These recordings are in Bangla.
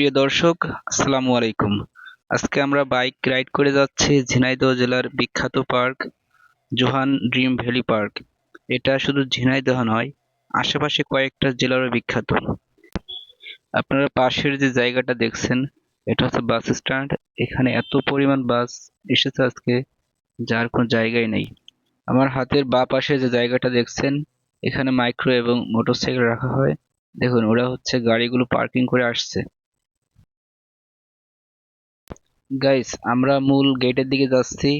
প্রিয় দর্শক, আসসালামু আলাইকুম। আজকে আমরা বাইক রাইড করে যাচ্ছি ঝিনাইদহ জেলার বিখ্যাত park, Johan dream valley park. এটা শুধু ঝিনাইদহ নয়, আশেপাশে কয়েকটা জেলারও বিখ্যাত। আপনারা পাশের যে জায়গাটা দেখছেন, এটা হচ্ছে বাস স্ট্যান্ড। এখানে এত পরিমাণ বাস এসেছে আজকে, যার কোনো জায়গাই নেই। আমার হাতের বা পাশে যে জায়গাটা দেখছেন, এখানে মাইক্রো এবং মোটরসাইকেল রাখা হয়। দেখুন, ওরা হচ্ছে গাড়িগুলো পার্কিং করে আসছে। গাইস আমরা মূল গেটের দিকে যাচ্ছি।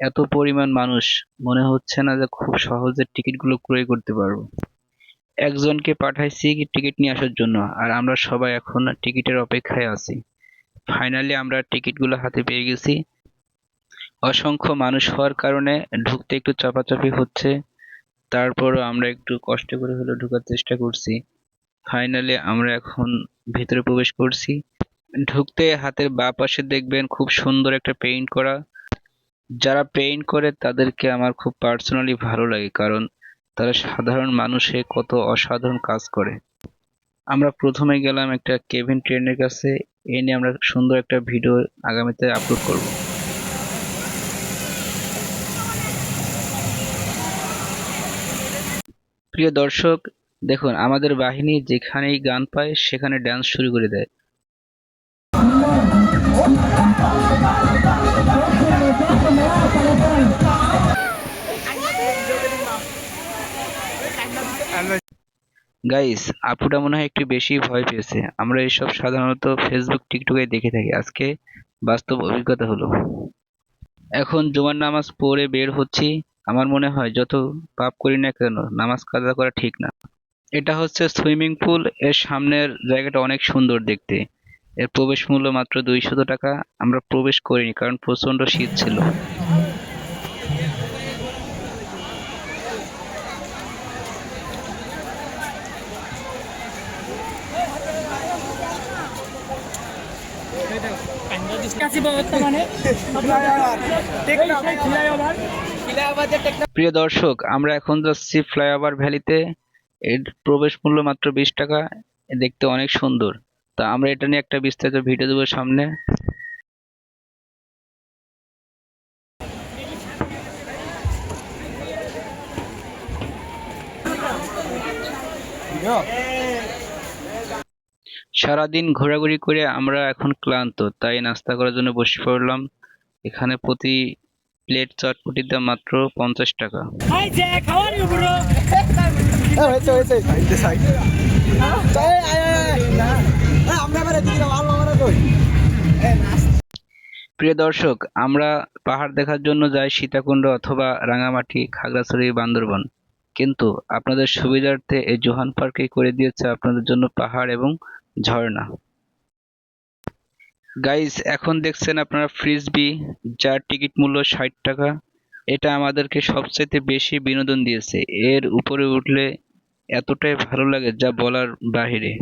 এত পরিমাণ মানুষ। মনে হচ্ছে না যে খুব সহজে টিকিটগুলো ক্রয় করতে পারব। একজনকে পাঠাইছি টিকিট নিয়ে আসার জন্য, আর আমরা সবাই এখন টিকিটের অপেক্ষায় আছি। ফাইনালি আমরা টিকিটগুলো হাতে পেয়ে গেছি। অসংখ্য মানুষ হওয়ার কারণে ঢুকতে একটু চাপাচাপি হচ্ছে। তারপরও আমরা একটু কষ্ট করে হলেও ঢোকার চেষ্টা করছি। ফাইনালি আমরা এখন ভেতরে প্রবেশ করছি। ঢুকতে হাতের বাঁ পাশে দেখবেন খুব সুন্দর একটা পেইন্ট করা। যারা পেইন্ট করে তাদেরকে আমার খুব পার্সোনালি ভালো লাগে, কারণ তারা সাধারণ মানুষে কত অসাধারণ কাজ করে। আমরা প্রথমে গেলাম একটা কেভিন ট্রেনের কাছে, এ নিয়ে আমরা সুন্দর একটা ভিডিও আগামীতে আপলোড করব। প্রিয় দর্শক, দেখুন, আমাদের বাহিনী যেখানেই গান পায়, সেখানে ড্যান্স শুরু করে দেয়। গাইস আপুটা মনে হয় একটু বেশি ভয় পেয়েছে। আমরা এসব সাধারণত ফেসবুক টিকটকে দেখে থাকি। আজকে বাস্তব অভিজ্ঞতা হলো। এখন জুমার নামাজ পড়ে বের হচ্ছি। আমার মনে হয় যত পাপ করি না কেন, নামাজ কাজা করা ঠিক না। এটা হচ্ছে সুইমিং পুল, এর সামনের জায়গাটা অনেক সুন্দর দেখতে। এর প্রবেশ মূল্য মাত্র দুইশত টাকা। আমরা প্রবেশ করিনি, কারণ প্রচণ্ড শীত ছিল। প্রিয় দর্শক, আমরা এখন যাচ্ছি ফ্লাইওভার ভ্যালিতে। এর প্রবেশ মূল্য মাত্র বিশ টাকা। দেখতে অনেক সুন্দর। তা আমরা এটা নিয়ে একটা বিস্তারিত ভিডিও দেবো সামনে। সারাদিন ঘোরাঘুরি করে আমরা এখন ক্লান্ত তাই নাস্তা করার জন্য বসে পড়লাম। এখানে প্রতি প্লেট চটপটির দাম মাত্র পঞ্চাশ টাকা। Hi Jack how are you bro হয়েছে প্রিয় দর্শক, আমরা পাহাড় দেখার জন্য যাই সীতাকুণ্ড অথবা রাঙামাটি, খাগড়াছড়ি, বান্দরবন। কিন্তু আপনাদের সুবিধার্থে এই জোহান পার্কে করে দিয়েছে আপনাদের জন্য পাহাড় এবং ঝর্ণা। গাইস এখন দেখছেন আপনারা ফ্রিজবি যার টিকিট মূল্য ষাট টাকা। এটা আমাদেরকে সবচেয়ে বেশি বিনোদন দিয়েছে। এর উপরে উঠলে এতটাই ভালো লাগে যা বলার বাহিরে।